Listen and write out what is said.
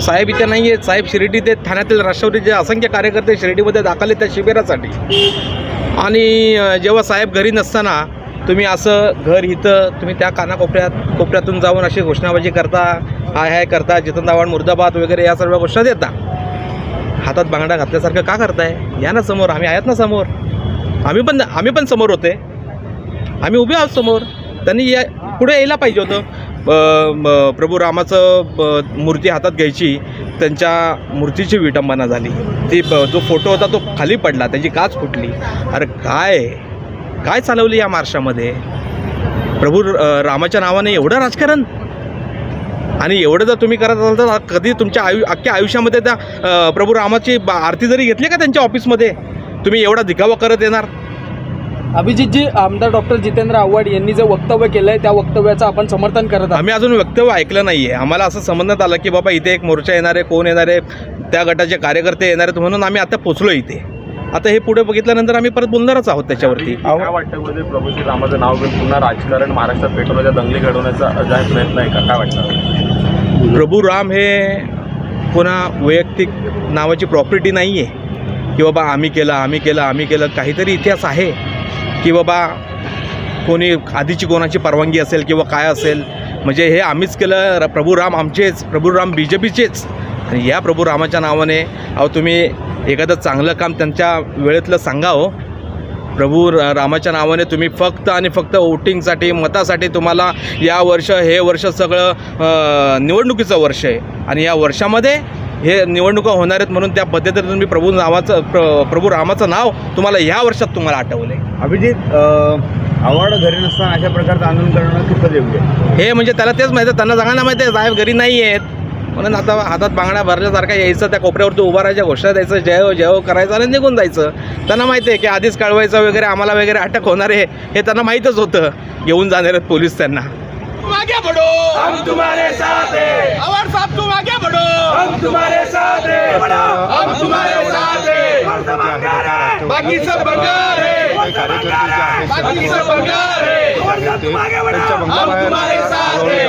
साहेब इथे नाही आहेत साहेब शिर्डी ते ठाण्यातील राष्ट्रवादीचे असंख्य कार्यकर्ते शिर्डीमध्ये दाखल आहेत त्या शिबिरासाठी. आणि जेव्हा साहेब घरी नसताना तुम्ही असं घर इथं तुम्ही त्या कानाकोपऱ्यात कोपऱ्यातून जाऊन अशी घोषणाबाजी करता हाय हाय करता जितन दावाण मुर्दाबाद वगैरे या सर्व घोषणा देता. हातात बांगडा घातल्यासारखं का करताय? या ना समोर. आम्ही आहेत ना समोर. आम्ही पण आम्ही पण समोर होते. आम्ही उभे आहोत समोर. त्यांनी या पुढे यायला पाहिजे होतं. प्रभू रामाचं ब- मूर्ती हातात घ्यायची त्यांच्या मूर्तीची विटंबना झाली. ती जो फोटो होता तो खाली पडला त्याची काच फुटली. अरे काय? काय चालवली या महाराष्ट्रामध्ये प्रभू रामाच्या नावाने एवढं राजकारण? आणि एवढं जर तुम्ही करत असाल तर कधी तुमच्या आयु अख्ख्या आयुष्यामध्ये त्या प्रभू रामाची बा- आरती जरी घेतली का त्यांच्या ऑफिसमध्ये? तुम्ही एवढा दिखावा करत येणार? अभिजितजी आमदार डॉक्टर जितेंद्र आव्हाड यांनी जे वक्तव्य केलंय त्या वक्तव्याचं आपण समर्थन करत आहात. आम्ही अजून वक्तव्य ऐकलं नाही आहे आम्हाला असं समजण्यात आलं की बाबा इथे एक मोर्चा येणार आहे कोण येणार आहे त्या गटाचे कार्यकर्ते येणार आहेत म्हणून आम्ही आता पोचलो इथे. आता हे पुढे बघितल्यानंतर आम्ही परत बोलणारच आहोत त्याच्यावरती. काय वाटतं म्हणजे प्रभू श्री रामाचं नाव घेऊन पुन्हा राजकारण महाराष्ट्रात पेटवण्याचा दंगली घडवण्याचा अजाय प्रयत्न आहे का? काय वाटतं? प्रभू राम हे कोणा वैयक्तिक नावाची प्रॉपर्टी नाही आहे की बाबा आम्ही केलं आम्ही केलं आम्ही केलं काहीतरी इतिहास आहे. की बाबा कोणी आधीची कोणाची परवानगी असेल किंवा काय असेल म्हणजे हे आम्हीच केलं र- प्रभू राम आमचेच प्रभू राम बी जे पीचेच आणि या प्रभू रामाच्या नावाने अहो तुम्ही एखादं चांगलं काम त्यांच्या वेळेतलं सांगा हो. प्रभू रामाच्या नावाने तुम्ही फक्त आणि फक्त वोटिंगसाठी मतासाठी तुम्हाला या वर्ष हे वर्ष सगळं निवडणुकीचं वर्ष आहे. आणि या वर्षामध्ये हे निवडणुका होणार आहेत म्हणून त्या पद्धतीने तुम्ही प्रभू नावाचं प्र प्रभू रामाचं नाव तुम्हाला ह्या वर्षात तुम्हाला आठवलं आहे अभिजित आवड घरी नसताना अशा प्रकारचं आंदोलन करणं कितपत योग्य आहे? हे म्हणजे त्याला तेच माहिती आहे त्यांना सांगायला माहिती आहे साहेब घरी नाही आहेत. म्हणून आता हातात बांगड्या भरल्यासारखा यायचं त्या कोपऱ्यावरती उभा राहायच्या घोषणा द्यायचं जय हो जय हो करायचं आणि निघून जायचं. त्यांना माहिती आहे की आधीच कळवायचं वगैरे आम्हाला वगैरे अटक होणार आहे हे त्यांना माहीतच होतं. घेऊन जाणार आहेत पोलीस त्यांना. आगे बढ़ो हम तुम्हारे साथ हैं अवर साहब तुम आगे बढ़ो हम तुम्हारे साथ हैं हम तुम्हारे साथ हैं। बाकी सब बंगाल है। बाकी सब बंगाल है। हम तुम्हारे साथ हैं।